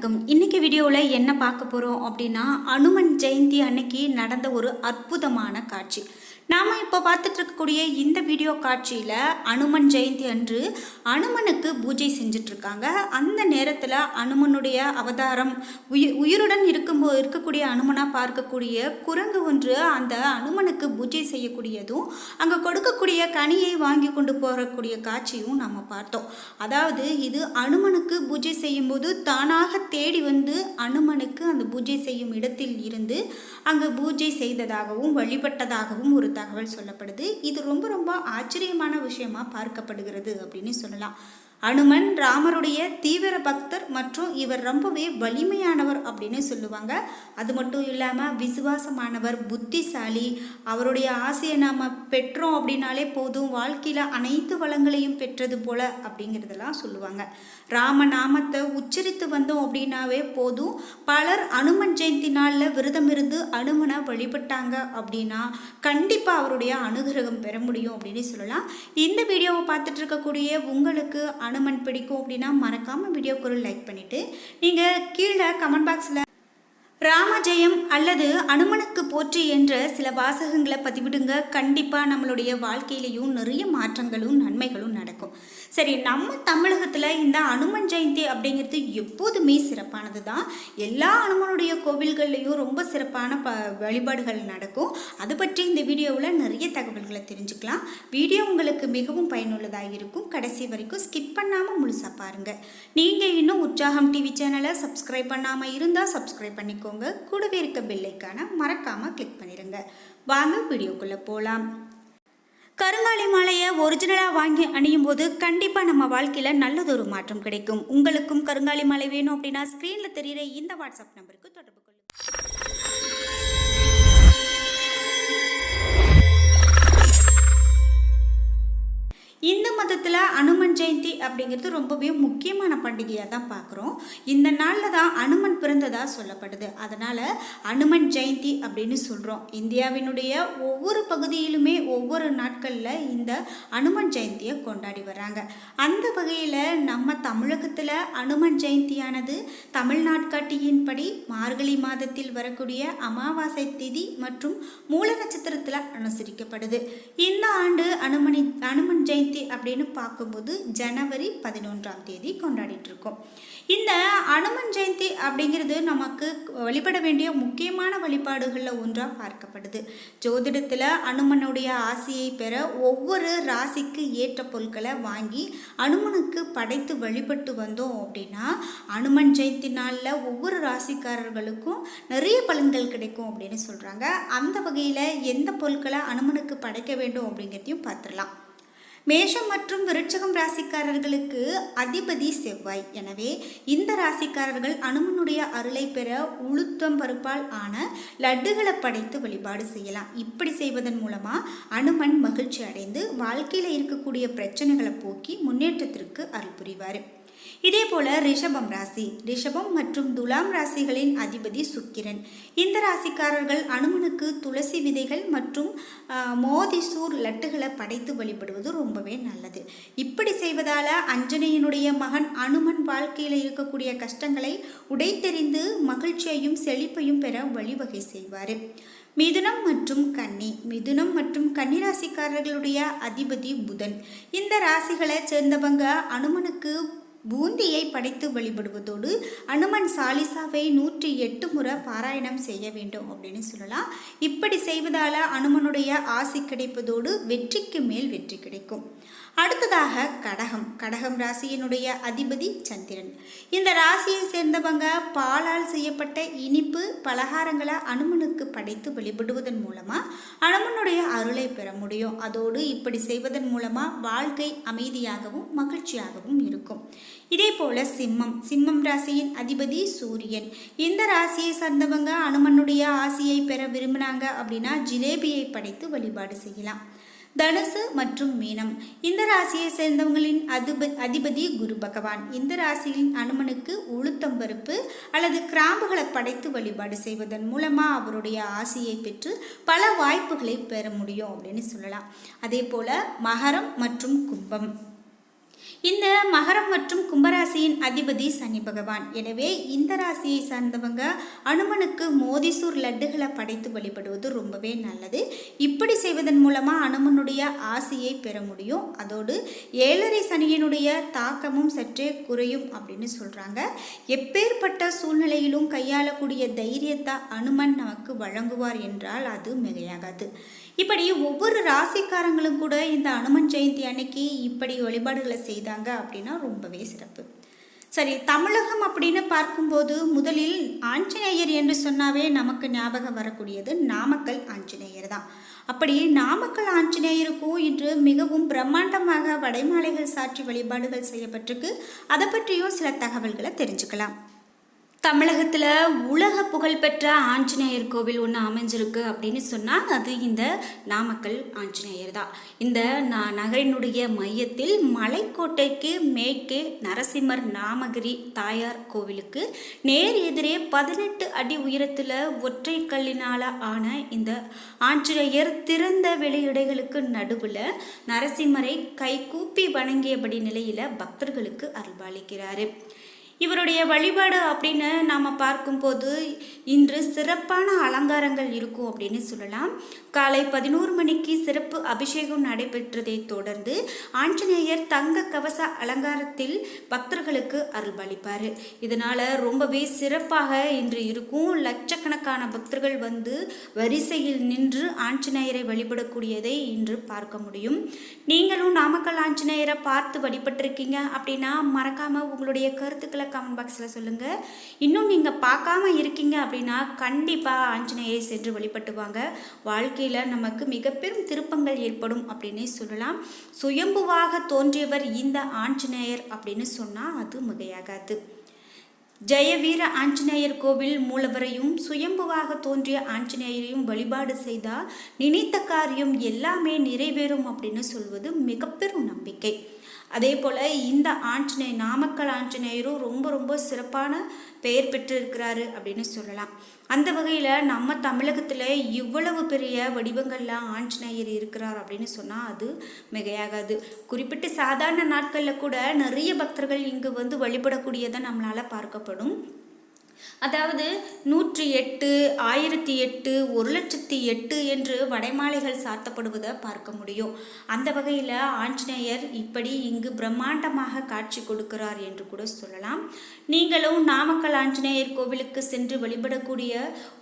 வணக்கம். இன்னைக்கு வீடியோவில் என்ன பார்க்க போகிறோம் அப்படின்னா அனுமன் ஜெயந்தி அன்னைக்கு நடந்த ஒரு அற்புதமான காட்சி. நாம் இப்போ பார்த்துட்டு இருக்கக்கூடிய இந்த வீடியோ காட்சியில் அனுமன் ஜெயந்தி அன்று அனுமனுக்கு பூஜை செஞ்சிட்ருக்காங்க. அந்த நேரத்தில் அனுமனுடைய அவதாரம் உயிர் உயிருடன் இருக்கும்போ இருக்கக்கூடிய அனுமனாக பார்க்கக்கூடிய குரங்கு ஒன்று அந்த அனுமனுக்கு பூஜை செய்யக்கூடியதும் அங்கே கொடுக்கக்கூடிய கனியை வாங்கி கொண்டு போகக்கூடிய காட்சியும் நம்ம பார்த்தோம். அதாவது இது அனுமனுக்கு பூஜை செய்யும்போது தானாக தேடி வந்து அனுமனுக்கு அந்த பூஜை செய்யும் இடத்தில் இருந்து அங்கு பூஜை செய்ததாகவும் வழிபட்டதாகவும் ஒரு தகவல் சொல்லப்படுது. இது ரொம்ப ரொம்ப ஆச்சரியமான விஷயமா பார்க்கப்படுகிறது அப்படின்னு சொல்லலாம். அனுமன் ராமருடைய தீவிர பக்தர் மற்றும் இவர் ரொம்பவே வலிமையானவர் அப்படின்னு சொல்லுவாங்க. அது மட்டும் இல்லாமல் விசுவாசமானவர் புத்திசாலி. அவருடைய ஆசையை நாம் பெற்றோம் அப்படின்னாலே போதும். வாழ்க்கையில் அனைத்து வளங்களையும் பெற்றது போல அப்படிங்கிறதெல்லாம் சொல்லுவாங்க. ராம நாமத்தை உச்சரித்து வந்தோம் அப்படின்னாவே போதும். பலர் அனுமன் ஜெயந்தி நாளில் விரதம் இருந்து அனுமனை வழிபட்டாங்க அப்படின்னா கண்டிப்பாக அவருடைய அனுகிரகம் பெற முடியும் அப்படின்னு சொல்லலாம். இந்த வீடியோவை பார்த்துட்டு இருக்கக்கூடிய உங்களுக்கு அனுமன் பிடிக்கும் அப்படின்னா மறக்காமல் வீடியோக்கு ஒரு லைக் பண்ணிவிட்டு நீங்கள் கீழே கமெண்ட் பாக்ஸில் ராமஜெயம் அல்லது அனுமனுக்கு போற்றி என்ற சில வாசகங்களை பதிவிடுங்க. கண்டிப்பாக நம்மளுடைய வாழ்க்கையிலையும் நிறைய மாற்றங்களும் நன்மைகளும் நடக்கும். சரி நம்ம தமிழகத்தில் இந்த அனுமன் ஜெயந்தி அப்படிங்கிறது எப்போதுமே சிறப்பானது தான். எல்லா அனுமனுடைய கோவில்கள்லையும் ரொம்ப சிறப்பான ப வழிபாடுகள் நடக்கும். அது பற்றி இந்த வீடியோவில் நிறைய தகவல்களை தெரிஞ்சுக்கலாம். வீடியோ உங்களுக்கு மிகவும் பயனுள்ளதாக இருக்கும். கடைசி வரைக்கும் ஸ்கிப் பண்ணாமல் முழுசாக பாருங்கள் நீங்கள் இன்னும் உற்சாகம் டிவி சேனலை சப்ஸ்கிரைப் பண்ணாமல் இருந்தால் சப்ஸ்கிரைப் பண்ணிக்கோங்க கூடவே இருக்க பெல்லைக்கான மறக்காமல் கிளிக் பண்ணிடுங்க வாங்க வீடியோக்குள்ளே போகலாம் கருங்காலி மாலையை ஒரிஜினலாக வாங்கி அணியும் போது கண்டிப்பாக நம்ம வாழ்க்கையில் நல்லதொரு மாற்றம் கிடைக்கும். உங்களுக்கும் கருங்காலி மாலை வேணும் அப்படின்னா ஸ்க்ரீனில் தெரிகிற இந்த வாட்ஸ்அப் நம்பருக்கு தொடர்பு இந்து மதத்தில் அனுமன் ஜெயந்தி அப்படிங்கிறது ரொம்பவே முக்கியமான பண்டிகையாக தான் பார்க்குறோம் இந்த நாளில் தான் அனுமன் பிறந்ததாக சொல்லப்படுது. அதனால் அனுமன் ஜெயந்தி அப்படின்னு சொல்கிறோம் இந்தியாவினுடைய ஒவ்வொரு பகுதியிலுமே ஒவ்வொரு நாட்களில் இந்த அனுமன் ஜெயந்தியை கொண்டாடி வராங்க அந்த வகையில் நம்ம தமிழகத்தில் அனுமன் ஜெயந்தியானது தமிழ்நாட்காட்டியின்படி மார்கழி மாதத்தில் வரக்கூடிய அமாவாசை திதி மற்றும் மூல நட்சத்திரத்தில் அனுசரிக்கப்படுது. இந்த ஆண்டு அனுமனி அனுமன் ஜெயந்தி அப்படின்னு பார்க்கும்போது ஜனவரி பதினொன்றாம் தேதி கொண்டாடிட்டு இருக்கோம் இந்த அனுமன் ஜெயந்தி அப்படிங்கிறது நமக்கு வழிபட வேண்டிய முக்கியமான வழிபாடுகளில் ஒன்றாக பார்க்கப்படுது. ஜோதிடத்தில் அனுமனுடைய ஆசையை பெற ஒவ்வொரு ராசிக்கு ஏற்ற பொருட்களை வாங்கி அனுமனுக்கு படைத்து வழிபட்டு வந்தோம் அப்படின்னா அனுமன் ஜெயந்தி நாளில் ஒவ்வொரு ராசிக்காரர்களுக்கும் நிறைய பலன்கள் கிடைக்கும் அப்படின்னு சொல்கிறாங்க அந்த வகையில் எந்த பொருட்களை அனுமனுக்கு படைக்க வேண்டும் அப்படிங்கிறதையும் பார்த்துடலாம். மேஷம் மற்றும் விருட்சகம் ராசிக்காரர்களுக்கு அதிபதி செவ்வாய். எனவே இந்த ராசிக்காரர்கள் அனுமனுடைய அருளை பெற உளுத்தம் பருப்பால் ஆன லட்டுகளை படைத்து வழிபாடு செய்யலாம். இப்படி செய்வதன் மூலமாக அனுமன் மகிழ்ச்சி அடைந்து வாழ்க்கையில் இருக்கக்கூடிய பிரச்சனைகளை போக்கி முன்னேற்றத்திற்கு அருள் புரிவார். இதே போல ரிஷபம் ராசி. ரிஷபம் மற்றும் துலாம் ராசிகளின் அதிபதி சுக்கிரன். இந்த ராசிக்காரர்கள் அனுமனுக்கு துளசி விதைகள் மற்றும் மோதிசூர் லட்டுகளை படைத்து வழிபடுவது ரொம்பவே நல்லது. இப்படி செய்வதால் அஞ்சனையனுடைய மகன் அனுமன் வாழ்க்கையில் இருக்கக்கூடிய கஷ்டங்களை உடைத்தெறிந்து மகிழ்ச்சியையும் செழிப்பையும் பெற வழிவகை செய்வார். மிதுனம் மற்றும் கன்னி. மிதுனம் மற்றும் கன்னிராசிக்காரர்களுடைய அதிபதி புதன். இந்த ராசிகளை சேர்ந்தவங்க அனுமனுக்கு பூந்தியை படைத்து வழிபடுவதோடு அனுமன் சாலிசாவை நூற்றி எட்டு முறை பாராயணம் செய்ய வேண்டும் அப்படின்னு சொல்லலாம். இப்படி செய்வதால் அனுமனுடைய ஆசி கிடைப்பதோடு வெற்றிக்கு மேல் வெற்றி கிடைக்கும். அடுத்ததாக கடகம். கடகம் ராசியினுடைய அதிபதி சந்திரன். இந்த ராசியை சேர்ந்தவங்க பாலால் செய்யப்பட்ட இனிப்பு பலகாரங்களை அனுமனுக்கு படைத்து வழிபடுவதன் மூலமாக அனுமனுடைய அருளை பெற முடியும். அதோடு இப்படி செய்வதன் மூலமாக வாழ்க்கை அமைதியாகவும் மகிழ்ச்சியாகவும் இருக்கும். இதே போல சிம்மம். சிம்மம் ராசியின் அதிபதி சூரியன். இந்த ராசியை சார்ந்தவங்க அனுமனுடைய ஆசையை பெற விரும்பினாங்க அப்படின்னா ஜிலேபியை படைத்து வழிபாடு செய்யலாம். தனுசு மற்றும் மீனம். இந்த ராசியை சேர்ந்தவங்களின் அதிப அதிபதி குரு பகவான். இந்த ராசியின் அனுமனுக்கு உளுத்தம் பருப்பு அல்லது கிராம்புகளை படைத்து வழிபாடு செய்வதன் மூலமாக அவருடைய ஆசையை பெற்று பல வாய்ப்புகளை பெற முடியும் அப்படின்னு சொல்லலாம். அதே போல் மகரம் மற்றும் கும்பம். இந்த மகரம் மற்றும் கும்பராசியின் அதிபதி சனி பகவான். எனவே இந்த ராசியை சார்ந்தவங்க அனுமனுக்கு மோதிசூர் லட்டுகளை படைத்து வழிபடுவது ரொம்பவே நல்லது. இப்படி செய்வதன் மூலமாக அனுமனுடைய ஆசையை பெற முடியும். அதோடு ஏழரை சனியினுடைய தாக்கமும் சற்றே குறையும் அப்படின்னு சொல்கிறாங்க எப்பேற்பட்ட சூழ்நிலையிலும் கையாளக்கூடிய தைரியத்தை அனுமன் நமக்கு வழங்குவார் என்றால் அது மிகையாகாது. இப்படி ஒவ்வொரு ராசிக்காரங்களும் கூட இந்த அனுமன் ஜெயந்தி அன்னைக்கு இப்படி வழிபாடுகளை செய்தாங்க அப்படின்னா ரொம்பவே சிறப்பு. சரி தமிழகம் அப்படின்னு பார்க்கும்போது முதலில் ஆஞ்சநேயர் என்று சொன்னாவே நமக்கு ஞாபகம் வரக்கூடியது நாமக்கல் ஆஞ்சநேயர் தான். அப்படி நாமக்கல் ஆஞ்சநேயருக்கும் இன்று மிகவும் பிரம்மாண்டமாக வடைமாலைகள் சாற்றி வழிபாடுகள் செய்யப்பட்டிருக்கு. அதை பற்றியும் சில தகவல்களை தெரிஞ்சுக்கலாம். தமிழகத்தில் உலக புகழ்பெற்ற ஆஞ்சநேயர் கோவில் ஒன்று அமைஞ்சிருக்கு அப்படின்னு சொன்னால் அது இந்த நாமக்கல் ஆஞ்சநேயர் தான் இந்த ந நகரினுடைய மையத்தில் மலைக்கோட்டைக்கு மேற்கே நரசிம்மர் நாமகிரி தாயார் கோவிலுக்கு நேர் எதிரே பதினெட்டு அடி உயரத்தில் ஒற்றை கல்லினால் ஆன இந்த ஆஞ்சநேயர் திறந்த வெளியிடைகளுக்கு நடுவில் நரசிம்மரை கைகூப்பி வணங்கியபடி நிலையில் பக்தர்களுக்கு அருள்பாலிக்கிறாரு. இவருடைய வழிபாடு அப்படின்னு நாம் பார்க்கும்போது இன்று சிறப்பான அலங்காரங்கள் இருக்கும் அப்படின்னு சொல்லலாம். காலை பதினோரு மணிக்கு சிறப்பு அபிஷேகம் நடைபெற்றதை தொடர்ந்து ஆஞ்சநேயர் தங்க கவச அலங்காரத்தில் பக்தர்களுக்கு அருள்பளிப்பார். இதனால் ரொம்பவே சிறப்பாக இன்று இருக்கும் லட்சக்கணக்கான பக்தர்கள் வந்து வரிசையில் நின்று ஆஞ்சநேயரை வழிபடக்கூடியதை இன்று பார்க்க முடியும். நீங்களும் நாமக்கல் ஆஞ்சநேயரை பார்த்து வழிபட்டிருக்கீங்க அப்படின்னா மறக்காமல் உங்களுடைய கருத்துக்களை கமெண்ட் பாக்ஸில் சொல்லுங்கள் இன்னும் நீங்கள் பார்க்காம இருக்கீங்க அப்படின்னா கண்டிப்பாக ஆஞ்சநேயரை சென்று வழிபட்டுவாங்க. வாழ்க்கையில் நமக்கு மிக பெரும் திருப்பங்கள் ஏற்படும் அப்படின்னே சொல்லலாம். சுயம்புவாக தோன்றியவர் இந்த ஆஞ்சநேயர் அப்படின்னு சொன்னால் அது மிகையாகாது. ஜெயவீர ஆஞ்சநேயர் கோவில் மூலவரையும் சுயம்புவாக தோன்றிய ஆஞ்சநேயரையும் வழிபாடு செய்தால் நினைத்த காரியம் எல்லாமே நிறைவேறும் அப்படின்னு சொல்வது மிகப்பெரும் நம்பிக்கை. அதே போல் இந்த ஆஞ்சநேயர் நாமக்கல் ஆஞ்சநேயரும் ரொம்ப ரொம்ப சிறப்பான பெயர் பெற்றிருக்கிறாரு அப்படின்னு சொல்லலாம். அந்த வகையில் நம்ம தமிழகத்தில் இவ்வளவு பெரிய வடிவங்களில் ஆஞ்சநேயர் இருக்கிறார் அப்படின்னு சொன்னால் அது மிகையாகாது. குறிப்பிட்ட சாதாரண நாட்களில் கூட நிறைய பக்தர்கள் இங்கு வந்து வழிபடக்கூடியதை நம்மளால் பார்க்கப்படும். அதாவது நூற்றி எட்டு ஆயிரத்தி எட்டு ஒரு லட்சத்தி எட்டு என்று வடைமாலைகள் சாத்தப்படுவதை பார்க்க முடியும். அந்த வகையில் ஆஞ்சநேயர் இப்படி இங்கு பிரம்மாண்டமாக காட்சி கொடுக்கிறார் என்று கூட சொல்லலாம். நீங்களும் நாமக்கல் ஆஞ்சநேயர் கோவிலுக்கு சென்று வழிபடக்கூடிய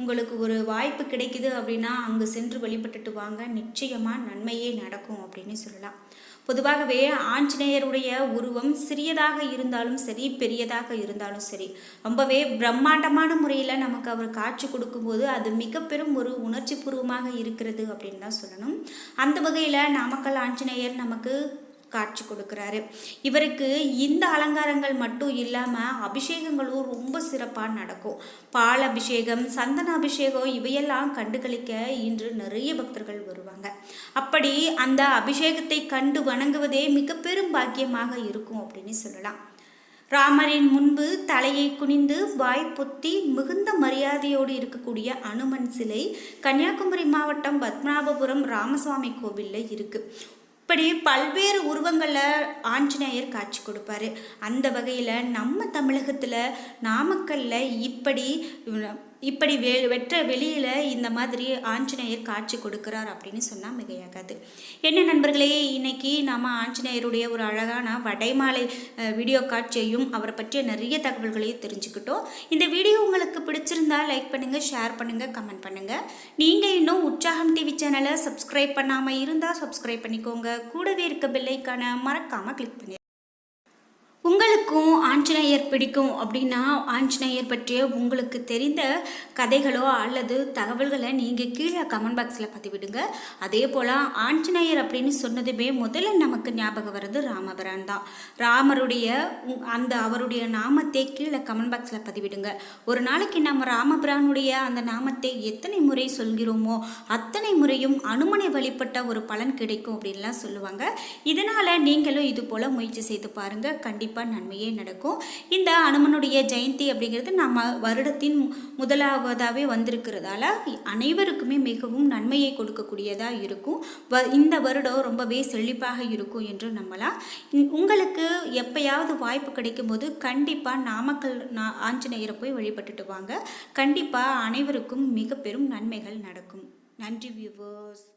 உங்களுக்கு ஒரு வாய்ப்பு கிடைக்குது அப்படின்னா அங்கு சென்று வழிபட்டுட்டு வாங்க. நிச்சயமாக நன்மையே நடக்கும் அப்படின்னு சொல்லலாம். பொதுவாகவே ஆஞ்சநேயருடைய உருவம் சிறியதாக இருந்தாலும் சரி பெரியதாக இருந்தாலும் சரி ரொம்பவே பிரம்மாண்டமான முறையில் நமக்கு அவர் காட்சி கொடுக்கும்போது அது மிக பெரும் ஒரு உணர்ச்சி பூர்வமாக இருக்கிறது அப்படின்னு தான் சொல்லணும். அந்த வகையில் நாமக்கல் ஆஞ்சநேயர் நமக்கு காட்சி கொடுக்குறாரு. இவருக்கு இந்த அலங்காரங்கள் மட்டும் இல்லாமல் அபிஷேகங்களும் ரொம்ப சிறப்பாக நடக்கும். பால் அபிஷேகம் சந்தன அபிஷேகம் இவையெல்லாம் கண்டுகளிக்க இன்று நிறைய பக்தர்கள் வருவாங்க. அப்படி அந்த அபிஷேகத்தை கண்டு வணங்குவதே மிக பெரும் பாக்கியமாக இருக்கும் அப்படின்னு சொல்லலாம். ராமரின் முன்பு தலையை குனிந்து வாய் பொத்தி மிகுந்த மரியாதையோடு இருக்கக்கூடிய அனுமன் சிலை கன்னியாகுமரி மாவட்டம் பத்மநாபபுரம் ராமசுவாமி கோவிலில் இருக்குது இப்படி பல்வேறு உருவங்களில் ஆஞ்சநேயர் காட்சி கொடுப்பாரு. அந்த வகையில் நம்ம தமிழகத்தில் நாமக்கல்ல இப்படி இப்படி வெ வெற்ற வெளியில் இந்த மாதிரி ஆஞ்சநேயர் காட்சி கொடுக்குறார் அப்படின்னு சொன்னால் மிகையாகாது. என்ன நண்பர்களே இன்னைக்கு நாம் ஆஞ்சநேயருடைய ஒரு அழகான வடைமாலை வீடியோ காட்சியையும் அவரை பற்றிய நிறைய தகவல்களையும் தெரிஞ்சுக்கிட்டோம். இந்த வீடியோ உங்களுக்கு பிடிச்சிருந்தா லைக் பண்ணுங்கள் ஷேர் பண்ணுங்கள் கமெண்ட் பண்ணுங்கள் நீங்கள் இன்னும் உற்சாகம் டிவி சேனலை சப்ஸ்கிரைப் பண்ணாமல் இருந்தால் சப்ஸ்கிரைப் பண்ணிக்கோங்க. கூடவே இருக்க பில்லைக்கான மறக்காமல் கிளிக் பண்ணி உங்களுக்கும் ஆஞ்சநேயர் பிடிக்கும் அப்படின்னா ஆஞ்சநேயர் பற்றிய உங்களுக்கு தெரிந்த கதைகளோ அல்லது தகவல்களை நீங்கள் கீழே கமெண்ட் பாக்ஸில் பதிவிடுங்க. அதே போல் ஆஞ்சநேயர் அப்படின்னு சொன்னதுமே முதல்ல நமக்கு ஞாபகம் வர்றது ராமபிரான் தான். ராமருடைய அந்த அவருடைய நாமத்தை கீழே கமெண்ட் பாக்ஸில் பதிவிடுங்க. ஒரு நாளைக்கு நம்ம ராமபிரானுடைய அந்த நாமத்தை எத்தனை முறை சொல்கிறோமோ அத்தனை முறையும் அனுமனை வழிபட்ட ஒரு பலன் கிடைக்கும் அப்படின்லாம் சொல்லுவாங்க. இதனால் நீங்களும் இது போல் முயற்சி செய்து பாருங்கள் கண்டிப்பாக நன்மை நன்மையே நடக்கும். இந்த அனுமனுடைய ஜெயந்தி அப்படிங்கிறது நம்ம வருடத்தின் மு- முதலாவதாகவே வந்திருக்கிறதால அனைவருக்குமே மிகவும் நன்மையை கொடுக்கக்கூடியதாக இருக்கும். வ இந்த வருடம் ரொம்பவே செழிப்பாக இருக்கும் என்று நம்பலாம். உங்களுக்கு எப்பயாவது வாய்ப்பு கிடைக்கும் போது கண்டிப்பாக நாமக்கல் நா ஆஞ்சநேயரை போய் வழிபட்டுட்டு வாங்க. கண்டிப்பாக அனைவருக்கும் மிக பெரும் நன்மைகள் நடக்கும். நன்றி வியூவர்ஸ்